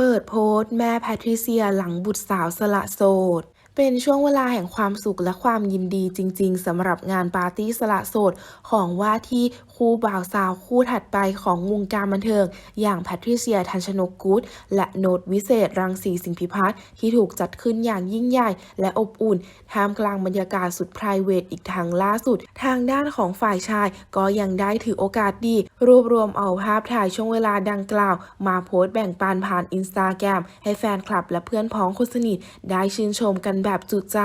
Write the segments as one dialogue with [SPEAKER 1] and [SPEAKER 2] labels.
[SPEAKER 1] เปิดโพสต์แม่แพทริเซียหลังบุตรสาวสละโสด เป็นช่วงเวลาแห่งความสุขและความยินดีจริง ๆสำหรับงานปาร์ตี้สละโสด ของว่าที่คู่บ่าวสาวคู่ถัดไปของวงการบันเทิง อย่างแพทริเซียทันชนกกุลและโนตวิเศษ รังสีสิงหพิพัฒน์ที่ถูกจัดขึ้นอย่างยิ่งใหญ่และอบอุ่นท่ามกลางบรรยากาศสุด p r i v a t อีกทางล่าสุด ทางด้านของฝ่ายชายก็ยังได้ถือโอกาสดี รวบรวมเอาภาพถ่ายช่วงเวลาดังกล่าว มาโพสต์แบ่งปันผ่านอินสตาแกรมให้แฟนคลับและเพื่อนพ้องคนสนิทได้ชื่นชมกันแบบจุใจ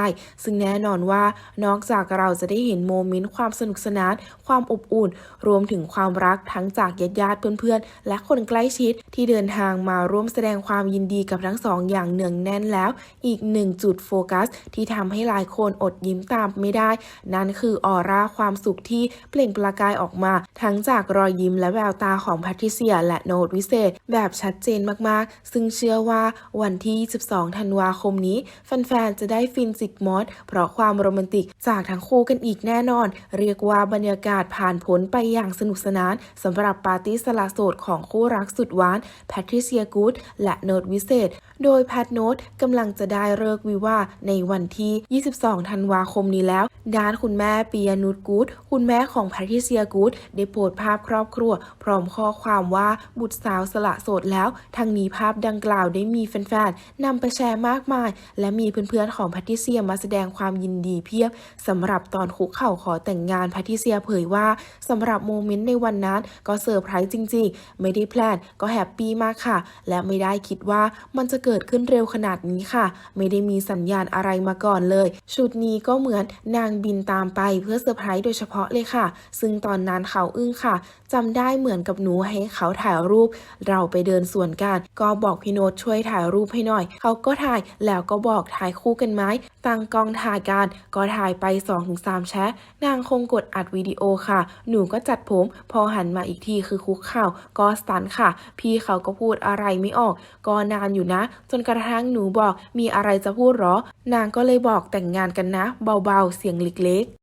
[SPEAKER 1] ซึ่งแน่นอนว่านอกจากเราจะได้เห็นโมเมนต์ความสนุกสนาน ความอบอุ่น รวมถึงความรักทั้งจากญาติญาติเพื่อนๆ และคนใกล้ชิดที่เดินทางมาร่วมแสดงความยินดีกับทั้งสองอย่างเนืองแน่นแล้ว อีกหนึ่งจุดโฟกัส ที่ทำให้หลายคนอดยิ้มตามไม่ได้ นั่นคือออร่าความสุขที่เปล่งประกายออกมา ทั้งจากรอยยิ้มและแววตาของแพทริเซีย และโนตวิเศษ แบบชัดเจนมากๆ ซึ่งเชื่อว่าวันที่22ธันวาคมนี้ แฟนๆ จะได้ได้ฟินสิกมอสเพราะความโรแมนติกจากทั้งคู่กันอีกแน่นอน เรียกว่าบรรยากาศผ่านพ้นไปอย่างสนุกสนานสำหรับปาร์ตี้สละโสดของคู่รักสุดหวานแพทริเซียกูดและเนตวิเศษ โดยแพทโนตกำลังจะได้เลิกวิวาในวันที่ 22 ธันวาคมนี้แล้ว ด้านคุณแม่ปียนุชกูดคุณแม่ของแพทริเซียกูดได้โพสต์ภาพครอบครัว พร้อมข้อความว่าบุตรสาวสละโสดแล้ว ทั้งนี้ภาพดังกล่าวได้มีแฟนๆนำไปแชร์มากมาย และมีเพื่อนๆของแพทริเซียมาแสดงความยินดีเพียบสำหรับตอนคุกเข่าขอแต่งงานแพทริเซียเผยว่าสำหรับโมเมนต์ในวันนั้นก็เซอร์ไพรส์จริง ๆ ไม่ได้แพลนก็แฮปปี้มากค่ะ และไม่ได้คิดว่ามันจะเกิดิดขึ้นเร็วขนาดนี้ค่ะ ไม่ได้มีสัญญาณอะไรมาก่อนเลย ชุดนี้ก็เหมือนนางบินตามไปเพื่อเซอร์ไพรส์โดยเฉพาะเลยค่ะ ซึ่งตอนนั้นเขาอึ้งค่ะจำได้เหมือนกับหนูให้เขาถ่ายรูป เราไปเดินสวนกัน ก็บอกพี่โน้ตช่วยถ่ายรูปให้หน่อย เขาก็ถ่ายแล้วก็บอกถ่ายคู่กันไหมตั้งกล้องถ่ายกันก็ถ่ายไป 2-3 แชะนางคงกดอัดวิดีโอค่ะ หนูก็จัดผม พอหันมาอีกทีคือคุกเข่าก็สตันค่ะ พี่เขาก็พูดอะไรไม่ออก ก็นานอยู่นะจนกระทั่งหนูบอกมีอะไรจะพูดหรอ นางก็เลยบอกแต่งงานกันนะ เบาๆ เสียงเล็กๆ